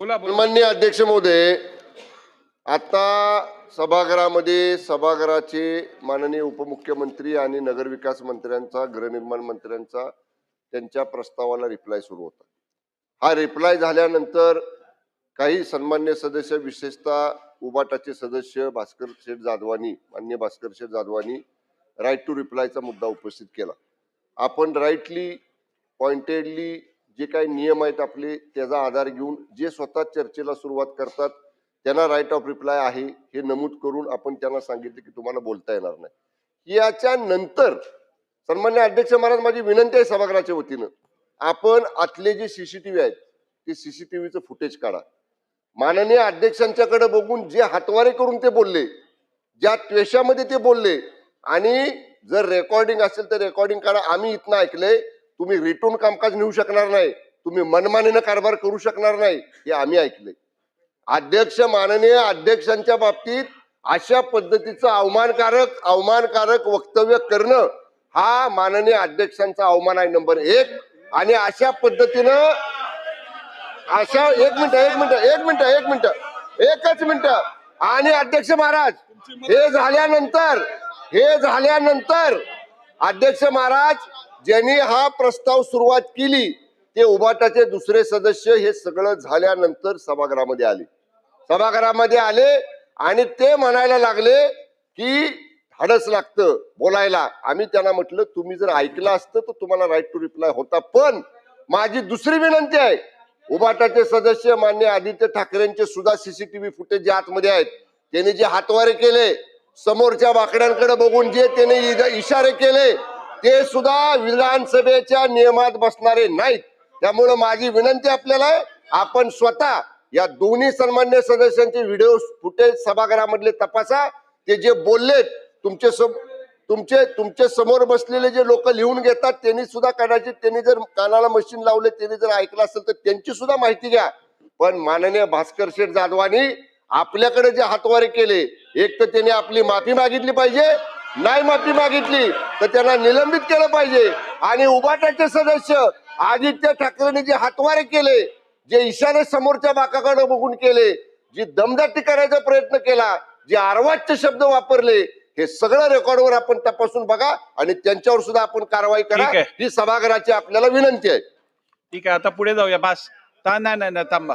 माननीय अध्यक्ष महोदय आता सभागृहामध्ये सभागृहाचे माननीय उपमुख्यमंत्री आणि नगरविकास मंत्र्यांचा गृहनिर्माण मंत्र्यांचा त्यांच्या प्रस्तावाला रिप्लाय सुरू होता. हा रिप्लाय झाल्यानंतर काही सन्मान्य सदस्य विशेषतः उबाटाचे सदस्य भास्कर शेठ जाधवानी मान्य भास्कर शेठ जाधवानी राईट टू रिप्लायचा मुद्दा उपस्थित केला. आपण राईटली पॉइंटेडली जे काही नियम आहेत आपले त्याचा आधार घेऊन जे स्वतः चर्चेला सुरुवात करतात त्यांना राईट ऑफ रिप्लाय आहे हे नमूद करून आपण त्यांना सांगितले की तुम्हाला बोलता येणार नाही. याच्या नंतर सन्मान्य अध्यक्ष महाराज माझी विनंती आहे सभागृहाच्या वतीनं आपण आतले जे सीसीटीव्ही आहेत ते सीसीटीव्हीचं फुटेज काढा. माननीय अध्यक्षांच्याकडे बघून जे हातवारे करून ते बोलले ज्या त्वेषामध्ये ते बोलले आणि जर रेकॉर्डिंग असेल तर रेकॉर्डिंग काढा. आम्ही इथनं ऐकलंय तुम्ही रिटून कामकाज नेऊ शकणार नाही तुम्ही मनमानीनं कारभार करू शकणार नाही हे आम्ही ऐकलंय. अध्यक्ष माननीय अध्यक्षांच्या बाबतीत अशा पद्धतीचं अवमानकारक अवमानकारक वक्तव्य करणं हा माननीय अध्यक्षांचा अवमान आहे नंबर एक. आणि अशा पद्धतीनं अशा एक मिनिट एक मिनिट एक मिनिट एक मिनिट एकच मिनिट. आणि अध्यक्ष महाराज हे झाल्यानंतर हे झाल्यानंतर अध्यक्ष महाराज ज्यांनी हा प्रस्ताव सुरुवात केली ते उभाटाचे दुसरे सदस्य हे सगळं झाल्यानंतर सभागृहामध्ये आले. सभागृहामध्ये आले आणि ते म्हणायला लागले की धाडस लागतं बोलायला. आम्ही त्यांना म्हटलं तुम्ही जर ऐकलं असतं तर तुम्हाला राईट टू रिप्लाय होता. पण माझी दुसरी विनंती आहे उभाटाचे सदस्य मान्य आदित्य ठाकरेंचे सुद्धा सीसीटीव्ही फुटेज जे आतमध्ये आहेत त्यांनी जे हातवारे केले समोरच्या बाकड्यांकडे बघून जे त्याने इशारे केले ते सुद्धा विधानसभेच्या नियमात बसणारे नाहीत. त्यामुळं माझी विनंती आपल्याला आहे आपण स्वतः या दोन्ही सन्मान्य सदस्यांचे व्हिडिओ फुटेज सभागृहामधले तपासा. ते जे बोललेत तुमचे सम तुमचे तुमचे समोर बसलेले जे लोक लिहून घेतात त्यांनी सुद्धा कदाचित त्यांनी जर कानाला मशीन लावले त्यांनी जर ऐकलं असेल तर त्यांची सुद्धा माहिती घ्या. पण माननीय भास्कर शेठ जाधवानी आपल्याकडे जे हातवारे केले एक तर त्यांनी आपली माफी मागितली पाहिजे नाही माफी मागितली तर त्यांना निलंबित केलं पाहिजे. आणि उबाटाचे सदस्य आदित्य ठाकरेंनी जे हातवारे केले जे इशारे समोरच्या बाकाकडे बघून केले जी दमदाटी करायचा प्रयत्न केला जे अर्वाच्य शब्द वापरले हे सगळं रेकॉर्डवर आपण तपासून बघा आणि त्यांच्यावर सुद्धा आपण कारवाई करा. ठीक आहे. ही सभागृहाची आपल्याला विनंती आहे. ठीक आहे आता पुढे जाऊया. बास ता नाही नाही नाही, थांबा.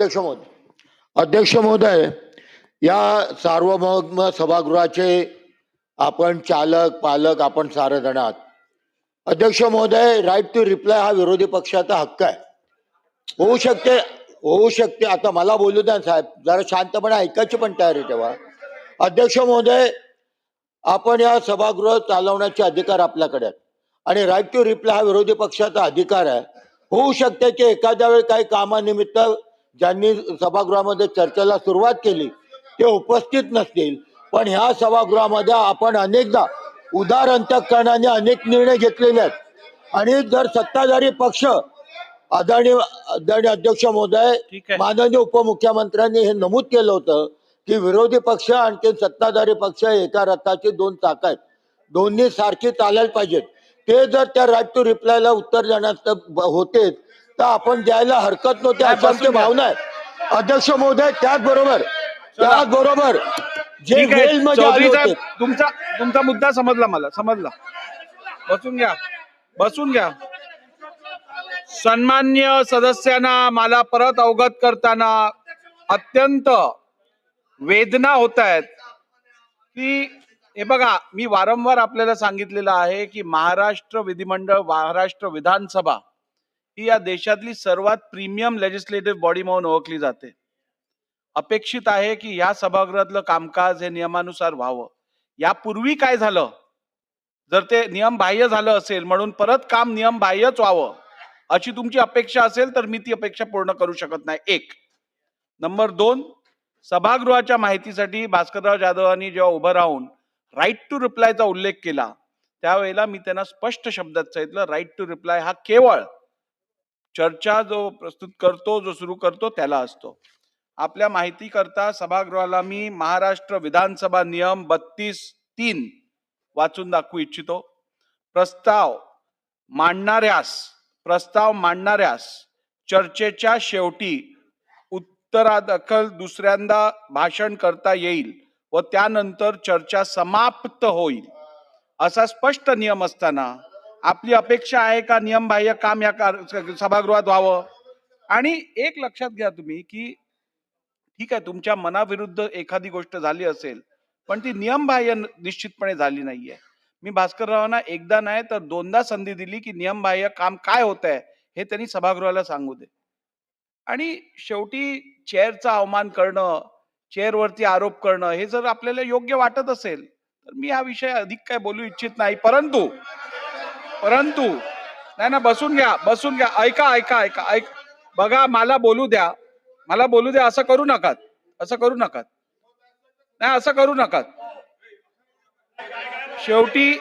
अध्यक्ष महोदय अध्यक्ष महोदय या सार्वभौम सभागृहाचे आपण चालक पालक आपण सारे जण आहात. अध्यक्ष महोदय राईट टू रिप्लाय हा विरोधी पक्षाचा हक्क आहे. होऊ शकते होऊ शकते. आता मला बोलू द्या साहेब. जरा शांतपणे ऐकायची पण तयारी ठेवा. अध्यक्ष महोदय आपण या सभागृह चालवण्याचे अधिकार आपल्याकडे आहेत. आणि राईट टू रिप्लाय हा विरोधी पक्षाचा अधिकार आहे. होऊ शकते की एखाद्या वेळी काही कामानिमित्त ज्यांनी सभागृहामध्ये चर्चेला सुरुवात केली ते उपस्थित नसतील. पण ह्या सभागृहामध्ये आपण अनेकदा उदार अंतकरणाने अनेक निर्णय घेतलेले आहेत. आणि जर सत्ताधारी पक्ष आदरणीय आदरणीय अध्यक्ष महोदय. माननीय उपमुख्यमंत्र्यांनी हे नमूद केलं होतं की विरोधी पक्ष आणखी सत्ताधारी पक्ष एका रथाची दोन चाक आहेत. दोन्ही सारखी चालायला पाहिजेत. ते जर त्या राईट टू रिप्लायला उत्तर देण्यात ब- होते तर आपण द्यायला हरकत नव्हती. अशी आमची. भावना आहे. अध्यक्ष महोदय त्याचबरोबर त्याचबरोबर जे वेलमध्ये आले चौधरी होते. तुमचा तुमचा मुद्दा समजला मला. समजला. बसून घ्या. बसून घ्या. सन्मान्य सदस्यांना मला परत अवगत करताना अत्यंत वेदना होत आहेत. की हे बघा मी वारंवार आपल्याला सांगितलेलं आहे की महाराष्ट्र विधिमंडळ महाराष्ट्र विधानसभा ही या देशातली सर्वात प्रीमियम लेजिस्लेटिव्ह बॉडी म्हणून ओळखली जाते. अपेक्षित आहे की या सभागृहातलं कामकाज हे नियमानुसार व्हावं. यापूर्वी काय झालं? जर ते नियम बाह्य झालं असेल म्हणून परत काम नियम बाह्यच व्हावं अशी तुमची अपेक्षा असेल तर मी ती अपेक्षा पूर्ण करू शकत नाही. एक. नंबर दोन सभागृहाच्या माहितीसाठी भास्करराव जाधवांनी जेव्हा उभं राहून राईट टू रिप्लायचा उल्लेख केला त्यावेळेला मी त्यांना स्पष्ट शब्दात सांगितलं राईट टू रिप्लाय हा केवळ चर्चा जो प्रस्तुत करतो जो सुरू करतो त्याला असतो. आपल्या माहिती करता सभागृहाला मी महाराष्ट्र विधानसभा नियम बत्तीस तीन वाचून दाखवू इच्छितो. प्रस्ताव मांडणाऱ्यास प्रस्ताव मांडणाऱ्यास चर्चेच्या शेवटी उत्तरादखल दुसऱ्यांदा भाषण करता येईल व त्यानंतर चर्चा समाप्त होईल. असा स्पष्ट नियम असताना आपली अपेक्षा आहे का नियमबाह्य काम या सभागृहात व्हावं? आणि एक लक्षात घ्या तुम्ही की ठीक आहे तुमच्या मनाविरुद्ध एखादी गोष्ट झाली असेल पण ती नियमबाह्य निश्चितपणे झाली नाहीये. मी भास्कररावांना एकदा नाही तर दोनदा संधी दिली की नियमबाह्य काम काय होत आहे हे त्यांनी सभागृहाला सांगू दे. आणि शेवटी चेअरचा अवमान करणं चेअरवरती आरोप करणं हे जर आपल्याला योग्य वाटत असेल तर मी हा विषय अधिक काय बोलू इच्छित नाही. परंतु परंतु नाही ना बसून घ्या बसून घ्या. ऐका ऐका ऐका ऐक. बघा मला बोलू द्या. मला बोलू द्या असं करू नका असं करू नका नाही असं करू नका शेवटी